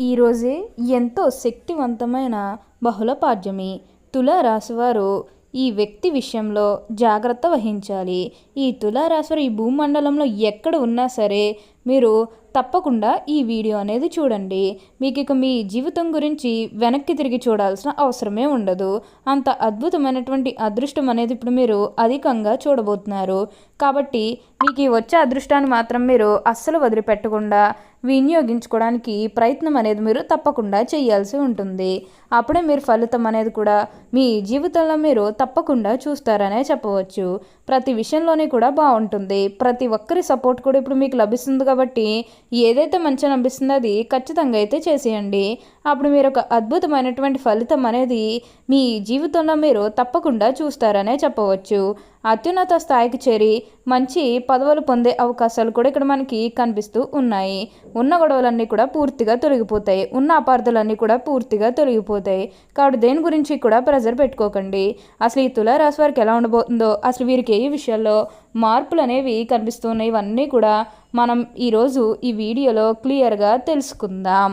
ఈరోజే ఎంతో శక్తివంతమైన బహుళ పాడ్యమి తులారాశివారు ఈ వ్యక్తి విషయంలో జాగ్రత్త వహించాలి. ఈ తులారాశివారు ఈ భూమండలంలో ఎక్కడ ఉన్నా సరే మీరు తప్పకుండా ఈ వీడియో అనేది చూడండి. మీకు ఇక మీ జీవితం గురించి వెనక్కి తిరిగి చూడాల్సిన అవసరమే ఉండదు. అంత అద్భుతమైనటువంటి అదృష్టం అనేది ఇప్పుడు మీరు అధికంగా చూడబోతున్నారు. కాబట్టి మీకు ఈ వచ్చే అదృష్టాన్ని మాత్రం మీరు అస్సలు వదిలిపెట్టకుండా వినియోగించుకోవడానికి ప్రయత్నం అనేది మీరు తప్పకుండా చేయాల్సి ఉంటుంది. అప్పుడే మీరు ఫలితం అనేది కూడా మీ జీవితంలో మీరు తప్పకుండా చూస్తారనే చెప్పవచ్చు. ప్రతి విషయంలోనే కూడా బాగుంటుంది. ప్రతి ఒక్కరి సపోర్ట్ కూడా ఇప్పుడు మీకు లభిస్తుంది కాబట్టి ఏదైతే మంచిగా అనిపిస్తుందో అది ఖచ్చితంగా అయితే చేసేయండి. అప్పుడు మీరు ఒక అద్భుతమైనటువంటి ఫలితం అనేది మీ జీవితంలో మీరు తప్పకుండా చూస్తారనే చెప్పవచ్చు. అత్యున్నత స్థాయికి చేరి మంచి పదవులు పొందే అవకాశాలు కూడా ఇక్కడ మనకి కనిపిస్తూ ఉన్నాయి. ఉన్న గొడవలన్నీ కూడా పూర్తిగా తొలగిపోతాయి. ఉన్న అపార్థలన్నీ కూడా పూర్తిగా తొలగిపోతాయి. కాబట్టి దేని గురించి కూడా ప్రెజర్ పెట్టుకోకండి. అసలు ఈ తులారాశి వారికి ఎలా ఉండబోతుందో అసలు వీరికి ఏ విషయాల్లో మార్పులు అనేవి కనిపిస్తున్నాయి ఇవన్నీ కూడా మనం ఈరోజు ఈ వీడియోలో క్లియర్గా తెలుసుకుందాం.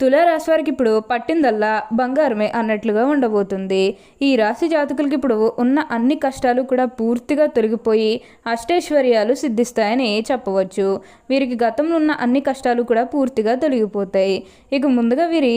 తులారాశి వారికి ఇప్పుడు పట్టిందల్లా బంగారమే అన్నట్లుగా ఉండబోతుంది. ఈ రాశి జాతకులకి ఇప్పుడు ఉన్న అన్ని కష్టాలు కూడా పూర్తిగా తొలగిపోయి అష్టైశ్వర్యాలు సిద్ధిస్తాయని చెప్పవచ్చు. వీరికి గతంలో ఉన్న అన్ని కష్టాలు కూడా పూర్తిగా తొలగిపోతాయి. ఇక ముందుగా వీరి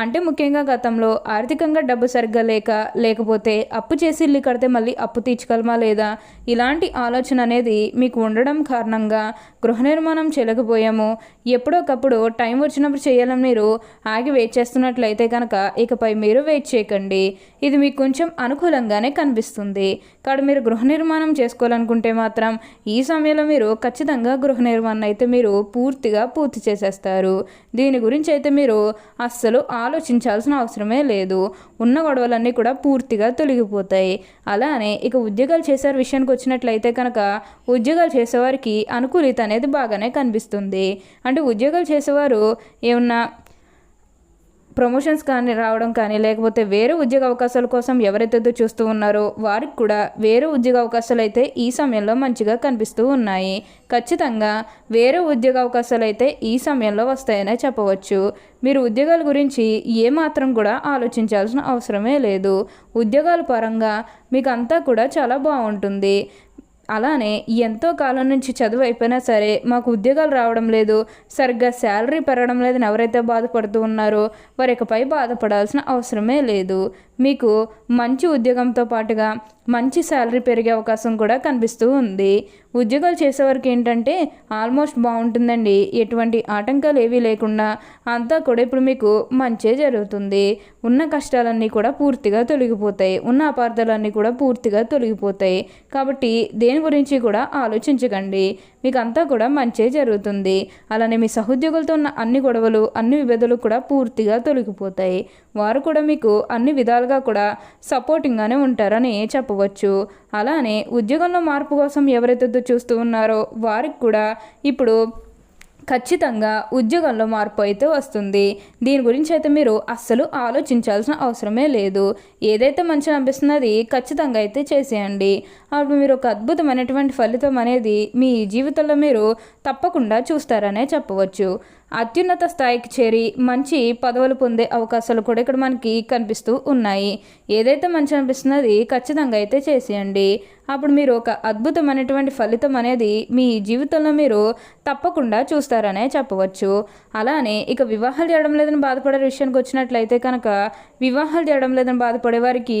అంటే ముఖ్యంగా గతంలో ఆర్థికంగా డబ్బు సరిగ్గా లేక లేకపోతే అప్పు చేసి ఇల్లు కడితే మళ్ళీ అప్పు తీర్చగలమా లేదా? ఇలాంటి ఆలోచన అనేది మీకు ఉండడం కారణంగా గృహ నిర్మాణం చేయలేకపోయాము ఎప్పుడోకప్పుడు టైం వచ్చినప్పుడు చేయాలని మీరు ఆగి వెయిట్ చేస్తున్నట్లయితే కనుక ఇకపై మీరు వెయిట్ చేయకండి. ఇది మీకు కొంచెం అనుకూలంగానే కనిపిస్తుంది. కాబట్టి మీరు గృహ నిర్మాణం చేసుకోవాలనుకుంటే మాత్రం ఈ సమయంలో మీరు ఖచ్చితంగా గృహ నిర్మాణం అయితే మీరు పూర్తిగా పూర్తి చేసేస్తారు. దీని గురించి అయితే మీరు అస్సలు ఆలోచించాల్సిన అవసరమే లేదు. ఉన్న గొడవలన్నీ కూడా పూర్తిగా తొలగిపోతాయి. అలానే ఇక ఉద్యోగాలు చేసే విషయానికి వచ్చినట్లయితే కనుక ఉద్యోగాలు చేసేవారికి అనుకూలిత అనేది బాగానే కనిపిస్తుంది. అంటే ఉద్యోగాలు చేసేవారు ఏమన్నా ప్రమోషన్స్ కానీ రావడం కానీ లేకపోతే వేరే ఉద్యోగ అవకాశాల కోసం ఎవరైతే చూస్తూ ఉన్నారో వారికి కూడా వేరే ఉద్యోగ అవకాశాలు అయితే ఈ సమయంలో మంచిగా కనిపిస్తూ ఉన్నాయి. ఖచ్చితంగా వేరే ఉద్యోగ అవకాశాలు అయితే ఈ సమయంలో వస్తాయనే చెప్పవచ్చు. మీరు ఉద్యోగాల గురించి ఏమాత్రం కూడా ఆలోచించాల్సిన అవసరమే లేదు. ఉద్యోగాల పరంగా మీకు అంతా కూడా చాలా బాగుంటుంది. అలానే ఎంతో కాలం నుంచి చదువు అయిపోయినా సరే మాకు ఉద్యోగాలు రావడం లేదు సరిగ్గా శాలరీ పెరగడం లేదని ఎవరైతే బాధపడుతూ ఉన్నారో వారి ఇకపై బాధపడాల్సిన అవసరమే లేదు. మీకు మంచి ఉద్యోగంతో పాటుగా మంచి శాలరీ పెరిగే అవకాశం కూడా కనిపిస్తూ ఉంది. ఉద్యోగాలు చేసేవారికి ఏంటంటే ఆల్మోస్ట్ బాగుంటుందండి. ఎటువంటి ఆటంకాలు ఏవీ లేకుండా అంతా కూడా ఇప్పుడు మీకు మంచే జరుగుతుంది. ఉన్న కష్టాలన్నీ కూడా పూర్తిగా తొలగిపోతాయి. ఉన్న అపార్థాలన్నీ కూడా పూర్తిగా తొలగిపోతాయి. కాబట్టి దేని గురించి కూడా ఆలోచించకండి. మీకు అంతా కూడా మంచే జరుగుతుంది. అలానే మీ సహోద్యోగులతో ఉన్న అన్ని గొడవలు అన్ని విభేదాలు కూడా పూర్తిగా తొలగిపోతాయి. వారు కూడా మీకు అన్ని విధాలుగా కూడా సపోర్టింగ్గానే ఉంటారని చెప్పవచ్చు. అలానే ఉద్యోగంలో మార్పు కోసం ఎవరైతే చూస్తూ ఉన్నారో వారికి కూడా ఇప్పుడు ఖచ్చితంగా ఉద్యోగంలో మార్పు అయితే వస్తుంది. దీని గురించి అయితే మీరు అస్సలు ఆలోచించాల్సిన అవసరమే లేదు. ఏదైతే మంచి అనిపిస్తున్నది ఖచ్చితంగా అయితే చేసేయండి. అప్పుడు మీరు ఒక అద్భుతమైనటువంటి ఫలితం అనేది మీ జీవితంలో మీరు తప్పకుండా చూస్తారనే చెప్పవచ్చు. అత్యున్నత స్థాయికి చేరి మంచి పదవులు పొందే అవకాశాలు కూడా ఇక్కడ మనకి కనిపిస్తూ ఉన్నాయి. ఏదైతే మంచి అనిపిస్తుందో అది ఖచ్చితంగా అయితే చేసేయండి. అప్పుడు మీరు ఒక అద్భుతమైనటువంటి ఫలితం అనేది మీ జీవితంలో మీరు తప్పకుండా చూస్తారనే చెప్పవచ్చు. అలానే ఇక వివాహాలు చేయడం లేదని బాధపడే విషయానికి వచ్చినట్లయితే కనుక వివాహాలు చేయడం లేదని బాధపడే వారికి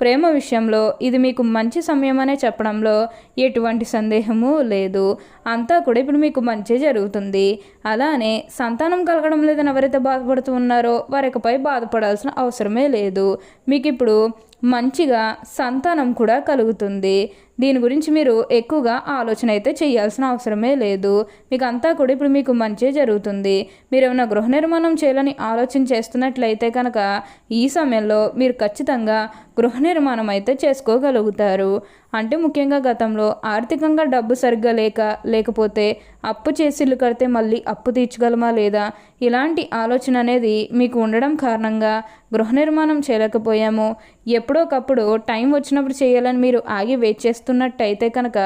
ప్రేమ విషయంలో ఇది మీకు మంచి సమయం అనే చెప్పడంలో ఎటువంటి సందేహము లేదు. అంతా కూడా ఇప్పుడు మీకు మంచి జరుగుతుంది. అలానే సంతానం కలగడం లేదని ఎవరైతే బాధపడుతూ ఉన్నారో వారికపై బాధపడాల్సిన అవసరమే లేదు. మీకు ఇప్పుడు మంచిగా సంతానం కూడా కలుగుతుంది. దీని గురించి మీరు ఎక్కువగా ఆలోచన అయితే చేయాల్సిన అవసరమే లేదు. మీకు అంతా కూడా ఇప్పుడు మీకు మంచి జరుగుతుంది. మీరు ఏమైనా గృహ నిర్మాణం చేయాలని ఆలోచన చేస్తున్నట్లయితే కనుక ఈ సమయంలో మీరు ఖచ్చితంగా గృహ నిర్మాణం అయితే చేసుకోగలుగుతారు. అంటే ముఖ్యంగా గతంలో ఆర్థికంగా డబ్బు సరిగ్గా లేక లేకపోతే అప్పు చేసి ఇల్లు కడితే మళ్ళీ అప్పు తీర్చగలమా లేదా? ఇలాంటి ఆలోచన అనేది మీకు ఉండడం కారణంగా గృహ నిర్మాణం చేయలేకపోయాము. ఎప్పుడోకప్పుడు టైం వచ్చినప్పుడు చేయాలని మీరు ఆగి వెయిట్ చేస్తున్నట్టయితే కనుక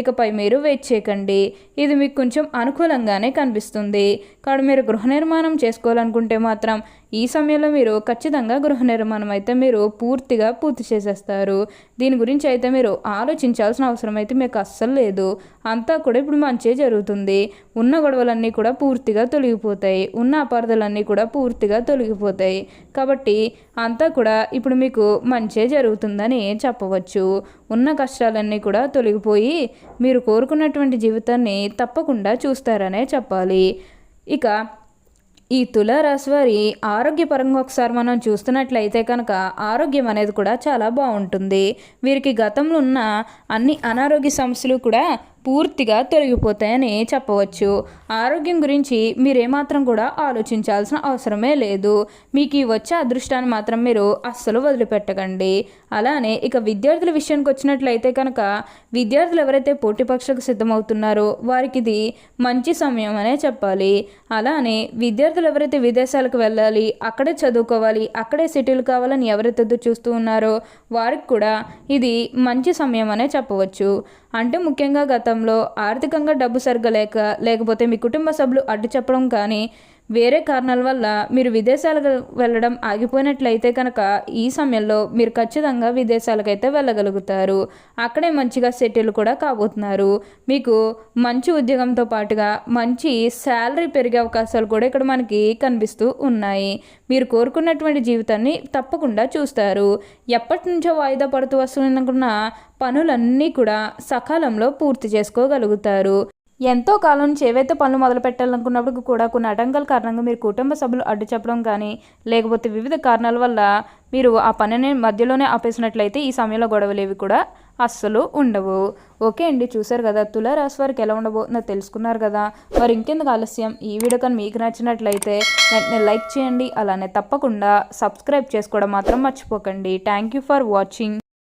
ఇకపై మీరు వెయిట్ చేయకండి. ఇది మీకు కొంచెం అనుకూలంగానే కనిపిస్తుంది. కాబట్టి మీరు గృహ నిర్మాణం చేసుకోవాలనుకుంటే మాత్రం ఈ సమయంలో మీరు ఖచ్చితంగా గృహ నిర్మాణం అయితే మీరు పూర్తిగా పూర్తి చేసేస్తారు. దీని గురించి అయితే మీరు ఆలోచించాల్సిన అవసరం అయితే మీకు అస్సలు లేదు. అంతా కూడా ఇప్పుడు మంచి జరుగుతుంది. ఉన్న గొడవలన్నీ కూడా పూర్తిగా తొలగిపోతాయి. ఉన్న అపార్థలన్నీ కూడా పూర్తిగా తొలగిపోతాయి. కాబట్టి అంతా కూడా ఇప్పుడు మీకు మంచే జరుగుతుందని చెప్పవచ్చు. ఉన్న కష్టాలన్నీ కూడా తొలగిపోయి మీరు కోరుకున్నటువంటి జీవితాన్ని తప్పకుండా చూస్తారనే చెప్పాలి. ఇక ఈ తులారాశి వారి ఆరోగ్యపరంగా ఒకసారి మనం చూస్తున్నట్లయితే కనుక ఆరోగ్యం అనేది కూడా చాలా బాగుంటుంది. వీరికి గతంలో ఉన్న అన్ని అనారోగ్య సమస్యలు కూడా పూర్తిగా తొలగిపోతాయని చెప్పవచ్చు. ఆరోగ్యం గురించి మీరేమాత్రం కూడా ఆలోచించాల్సిన అవసరమే లేదు. మీకు ఈ వచ్చే అదృష్టాన్ని మాత్రం మీరు అస్సలు వదిలిపెట్టకండి. అలానే ఇక విద్యార్థుల విషయానికి వచ్చినట్లయితే కనుక విద్యార్థులు ఎవరైతే పోటీ పరీక్షలకు సిద్ధమవుతున్నారో వారికి ఇది మంచి సమయం అనే చెప్పాలి. అలానే విద్యార్థులు ఎవరైతే విదేశాలకు వెళ్ళాలి అక్కడే చదువుకోవాలి అక్కడే సెటిల్ కావాలని ఎవరైతే చూస్తూ ఉన్నారో వారికి కూడా ఇది మంచి సమయం అనే చెప్పవచ్చు. అంటే ముఖ్యంగా గత గతంలో ఆర్థికంగా డబ్బు సరిగ్గా లేక లేకపోతే మీ కుటుంబ సభ్యులు అడ్డు చెప్పడం కానీ వేరే కారణాల వల్ల మీరు విదేశాలకు వెళ్ళడం ఆగిపోయినట్లయితే కనుక ఈ సమయంలో మీరు ఖచ్చితంగా విదేశాలకైతే వెళ్ళగలుగుతారు. అక్కడే మంచిగా సెటిల్ కూడా కాబోతున్నారు. మీకు మంచి ఉద్యోగంతో పాటుగా మంచి శాలరీ పెరిగే అవకాశాలు కూడా ఇక్కడ మనకి కనిపిస్తూ ఉన్నాయి. మీరు కోరుకున్నటువంటి జీవితాన్ని తప్పకుండా చూస్తారు. ఎప్పటి నుంచో వాయిదా పడుతూ వస్తున్న పనులన్నీ కూడా సకాలంలో పూర్తి చేసుకోగలుగుతారు. ఎంతో కాలం నుంచి ఏవైతే పనులు మొదలు పెట్టాలనుకున్నప్పుడు కూడా కొన్ని ఆటంకాల కారణంగా మీరు కుటుంబ సభ్యులు అడ్డు చెప్పడం కానీ లేకపోతే వివిధ కారణాల వల్ల మీరు ఆ పనిని మధ్యలోనే ఆపేసినట్లయితే ఈ సమయంలో గొడవలేవి కూడా అస్సలు ఉండవు. ఓకే అండి చూసారు కదా తులారాశి వారికి ఎలా ఉండబోతుందో తెలుసుకున్నారు కదా. మరి ఇంకెందుకు ఆలస్యం? ఈ వీడియో కానీ మీకు నచ్చినట్లయితే వెంటనే లైక్ చేయండి. అలానే తప్పకుండా సబ్స్క్రైబ్ చేసుకోవడం మాత్రం మర్చిపోకండి. Thank you for watching.